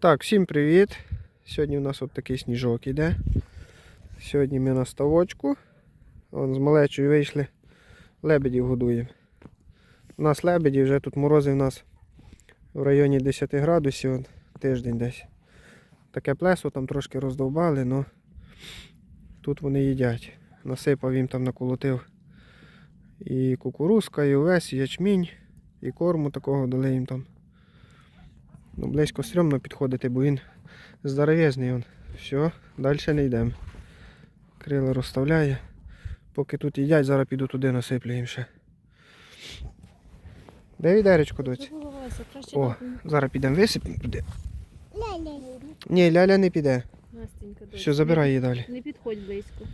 Так, всім привіт. Сьогодні у нас от такий сніжок іде. Сьогодні ми на ставочку. Вон з малечою вийшли. Лебедів годуємо. У нас лебеді, вже тут морози у нас в районі 10 градусів, от, тиждень десь. Таке плесо там трошки роздовбали, але тут вони їдять. Насипав їм там наколотив і кукурузка, і овес, і ячмінь, і корму такого дали їм там. Ну, близько стрьомно підходити, бо він здоровезний. Он. Все, далі не йдемо. Крила розставляє. Поки тут їдять, зараз піду туди насиплю їм ще. Де відеречко, доці? О, зараз підемо висипемо туди. Ляля. Ні, ляля не піде. Настенька. Все, забирай її далі. Не підходь близько.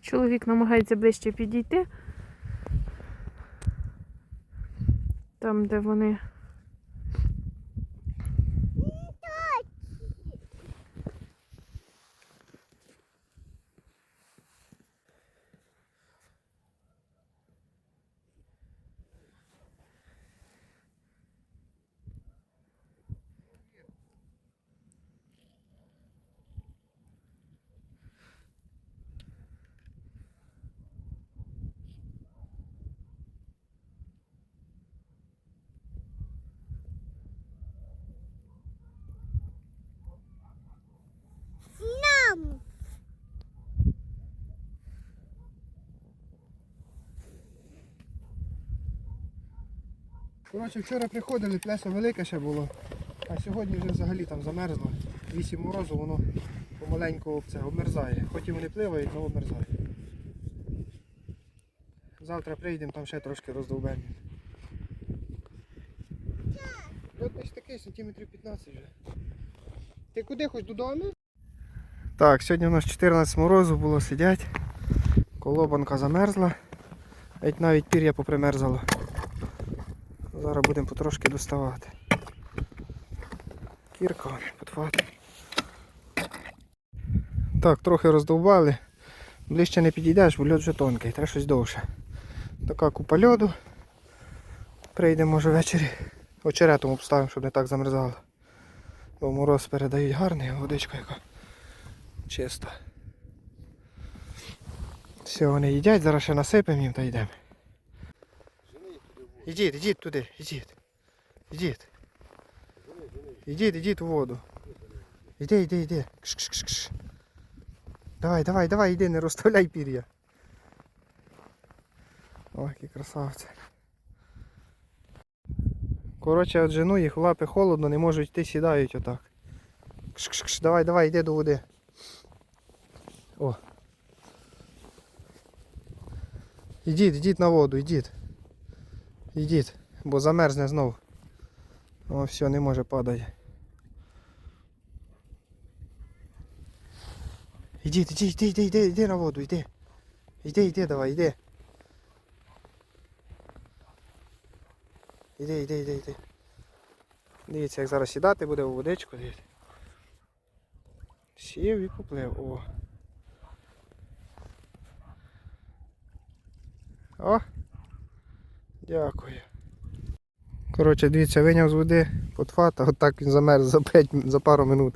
Чоловік намагається ближче підійти. Там, де вони. Коротше, вчора приходили, плясо велике ще було, а сьогодні вже взагалі там замерзло. Вісім морозу, воно помаленьку це обмерзає. Хоч і вони пливають, але обмерзає. Завтра прийдемо, там ще трошки роздовбемо. Льот десь такий, сантиметрів 15 вже. Ти куди хоч додому? Так, сьогодні у нас 14 морозу було сидять. Колобанка замерзла. Геть навіть пір'я попримерзало. Зараз будемо потрошки доставати. Кірка вон. Так, трохи роздовбали. Ближче не підійдеш, бо льод вже тонкий, треба щось довше. Така купа льоду. Прийдемо може ввечері. Очеретом обставимо, щоб не так замерзало. Бо мороз передають гарний, водичка яка чиста. Все, вони їдять, зараз ще насипемо їм та йдемо. Ідіть, ідіть туди, ідіть. Ідіть. Ідіть, ідіть у воду. Іди, іди, іди. Кш-кш-кш. Давай, давай, давай, іди, не розставляй пір'я. Ой, які красавці. Коротше, от жену їх в лапи холодно, не можуть йти, сідають отак. Кш-кш-кш, давай, давай, йди до води. О. Ідіть, ідіть на воду, ідіть. Ідіть, бо замерзне знов. О, все, не може падати. Ідіть, ідіть, іди, іди, іди, іди на воду, йди. Іди, іди, давай, іди. Іди, іди, іди, іди. Дивіться, як зараз сідати буде у водичку, дивіться. Сів і поплив. О. О! Дякую. Коротше, дивіться, виняв з води потфата, отак він замерз за 5, за пару минут.